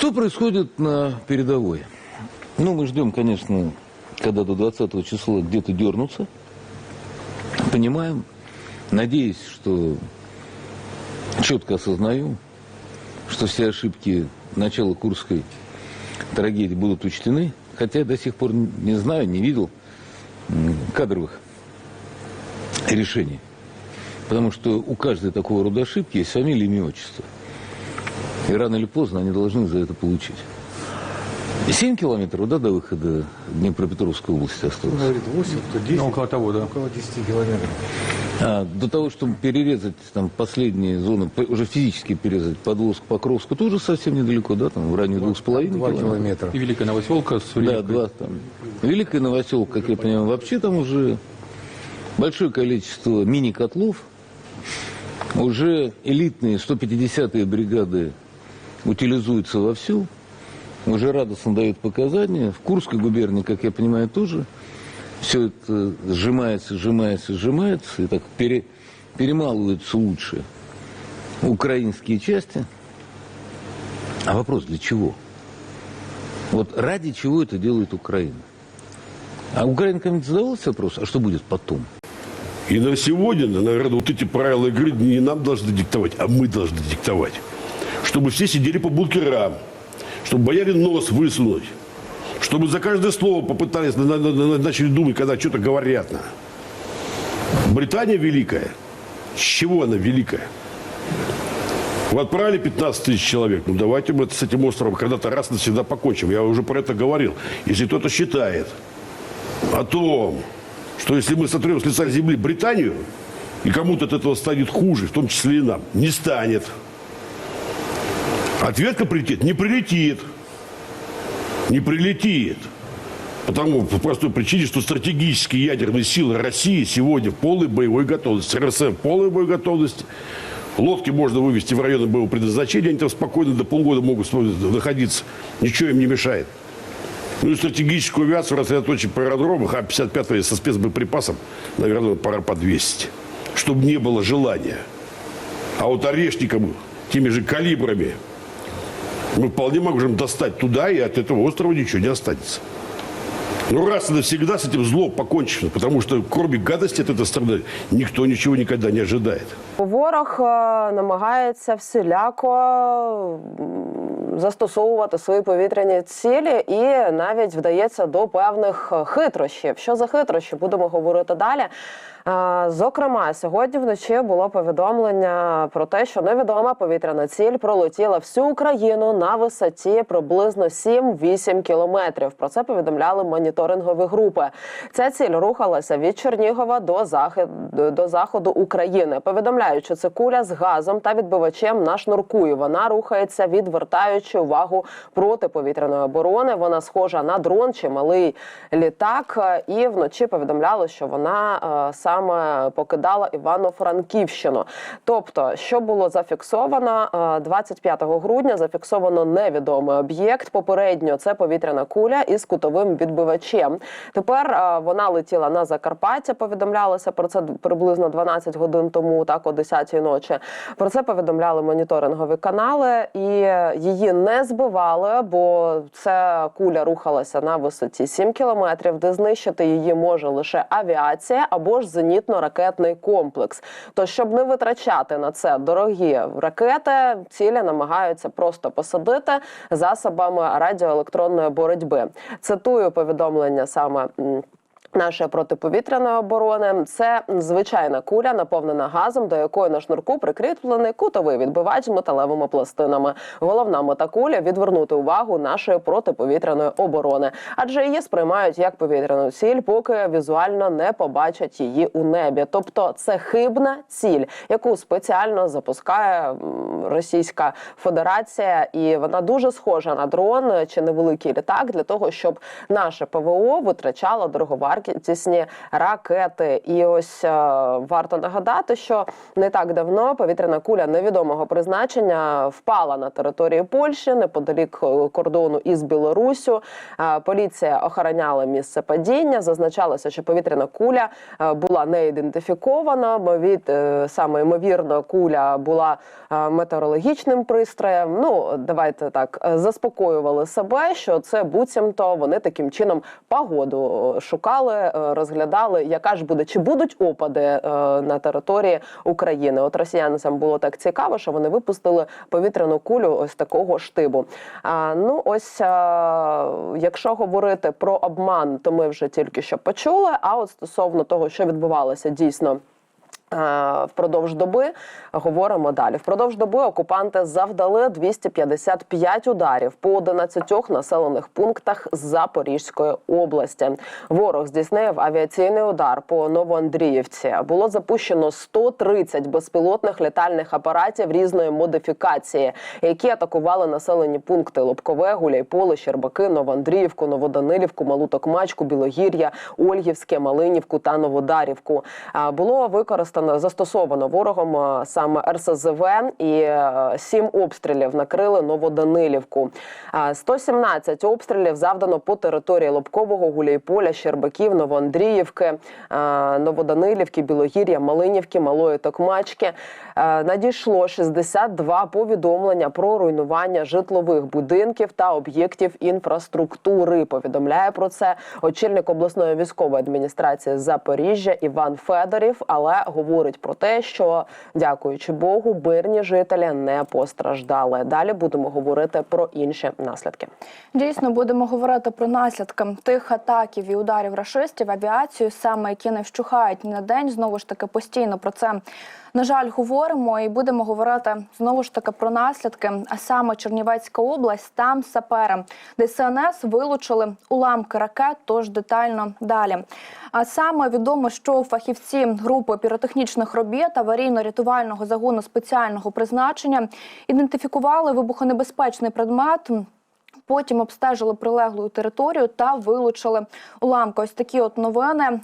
Что происходит на передовой? Ну, мы ждем, конечно, когда до 20 числа где-то дернутся. Понимаем, надеюсь, что четко осознаю, что все ошибки начала Курской трагедии будут учтены. Хотя я до сих пор не знаю, не видел кадровых решений. Потому что у каждой такого рода ошибки есть фамилия, имя, отчество. И рано или поздно они должны за это получить. 7 километров, да, до выхода Днепропетровской области осталось. Говорит 8, то 10. Ну, около того, да. Около 10 километров. А, до того, чтобы перерезать там последние зоны, уже физически перерезать Подволск, Покровск, тоже совсем недалеко, да, там в районе двух с половиной 2 километров. километра. И Великая Новоселка с Да, Великой. два там. Великая Новоселка, как я понимаю, вообще там уже большое количество мини-котлов. Уже элитные 150-е бригады утилизуются вовсю. Уже радостно дают показания. В Курской губернии, как я понимаю, тоже все это сжимается, сжимается, сжимается. И так пере- перемалываются лучше украинские части. А вопрос, для чего? Вот ради чего это делает Украина? А Украина кому-нибудь задавалась вопрос, а что будет потом? И на сегодня, наверное, вот эти правила игры не нам должны диктовать, а мы должны диктовать. Чтобы все сидели по бункерам, чтобы бояре нос высунуть, чтобы за каждое слово попытались, на- на- на- начали думать, когда что-то говорят. на. Британия великая. С чего она великая? Вы отправили 15 тысяч человек. Ну, давайте мы с этим островом когда-то раз навсегда покончим. Я уже про это говорил. Если кто-то считает о том, что если мы сотрем с лица земли Британию, и кому-то от этого станет хуже, в том числе и нам, не станет. Ответка прилетит? Не прилетит. Не прилетит. Потому по простой причине, что стратегические ядерные силы России сегодня в полной боевой готовности. РСФ в полной боевой готовности. Лодки можно вывести в районы боевого предназначения, они там спокойно до полгода могут находиться. Ничего им не мешает. Ну и стратегическую авиацию рассредоточить по аэродромах, а 55-е со спецбоеприпасом, наверное, пора подвесить. Чтобы не было желания. А вот орешником, теми же калибрами, мы вполне можем достать туда, и от этого острова ничего не останется. Ну, раз и навсегда с этим злом покончено, потому что кроме гадости от этой страны никто ничего никогда не ожидает. Ворог е, намагається всіляко м, застосовувати свої повітряні цілі і навіть вдається до певних е, хитрощів. Що за хитрощі? Будемо говорити далі. Зокрема, сьогодні вночі було повідомлення про те, що невідома повітряна ціль пролетіла всю Україну на висоті приблизно 7-8 кілометрів. Про це повідомляли моніторингові групи. Ця ціль рухалася від Чернігова до заходу до заходу України. Повідомляють, що це куля з газом та відбивачем на шнурку. І Вона рухається, відвертаючи увагу протиповітряної оборони. Вона схожа на дрон чи малий літак. І вночі повідомляли, що вона е, саме покидала Івано-Франківщину. Тобто, що було зафіксовано е, 25 грудня, зафіксовано невідомий об'єкт. Попередньо це повітряна куля із кутовим відбивачем. Тепер е, вона летіла на Закарпаття. Повідомлялося про це приблизно 12 годин тому, так о 10 ночі. Про це повідомляли моніторингові канали, і її не збивали, бо ця куля рухалася на висоті 7 кілометрів, де знищити її може лише авіація або ж зенітно-ракетний комплекс. То щоб не витрачати на це дорогі ракети, цілі намагаються просто посадити засобами радіоелектронної боротьби. Цитую повідомлення саме. М, Нашої протиповітряної оборони це звичайна куля, наповнена газом, до якої на шнурку прикріплений кутовий відбивач металевими пластинами. Головна мета кулі відвернути увагу нашої протиповітряної оборони, адже її сприймають як повітряну ціль, поки візуально не побачать її у небі. Тобто це хибна ціль, яку спеціально запускає Російська Федерація, і вона дуже схожа на дрон чи невеликий літак для того, щоб наше ПВО витрачало дороговартісні високовартісні ракети. І ось е, варто нагадати, що не так давно повітряна куля невідомого призначення впала на території Польщі неподалік е, кордону із Білоруссю. Е, Поліція охороняла місце падіння. Зазначалося, що повітряна куля була не ідентифікована. Мовіт е, саме ймовірно, куля була метеорологічним пристроєм. Ну давайте так заспокоювали себе, що це буцімто вони таким чином погоду шукали, е, розглядали, яка ж буде, чи будуть опади е, на території України. От росіянцям було так цікаво, що вони випустили повітряну кулю ось такого штибу. А, ну ось якщо говорити про обман, то ми вже тільки що почули. А от стосовно того, що відбувалося дійсно. Е, Впродовж доби говоримо далі. Впродовж доби окупанти завдали 255 ударів по 11 населених пунктах Запорізької області. Ворог здійснив авіаційний удар по Новоандріївці. Було запущено 130 безпілотних літальних апаратів різної модифікації, які атакували населені пункти Лобкове, Гуляйполе, Щербаки, Новоандріївку, Новоданилівку, Малу Токмачку, Білогір'я, Ольгівське, Малинівку та Новодарівку. Було використано застосовано ворогом саме РСЗВ і е, сім обстрілів накрили Новоданилівку. А, 117 обстрілів завдано по території Лобкового, Гуляйполя, Щербаків, Новоандріївки, Новоданилівки, Білогір'я, Малинівки, Малої Токмачки. Е, Надійшло 62 повідомлення про руйнування житлових будинків та об'єктів інфраструктури. Повідомляє про це очільник обласної військової адміністрації Запоріжжя Іван Федорів, але говорить про те, що дякуючи Богу, мирні жителі не постраждали. Далі будемо говорити про інші наслідки. Дійсно, будемо говорити про наслідки тих атаків і ударів рашистів авіацію, саме які не вщухають ні на день. Знову ж таки, постійно про це на жаль говоримо і будемо говорити знову ж таки про наслідки. А саме Чернівецька область, там сапери ДСНС вилучили уламки ракет. Тож детально далі. А саме відомо, що фахівці групи піротехнічних робіт аварійно-рятувального загону спеціального призначення ідентифікували вибухонебезпечний предмет. Потім обстежили прилеглу територію та вилучили уламки. Ось такі от новини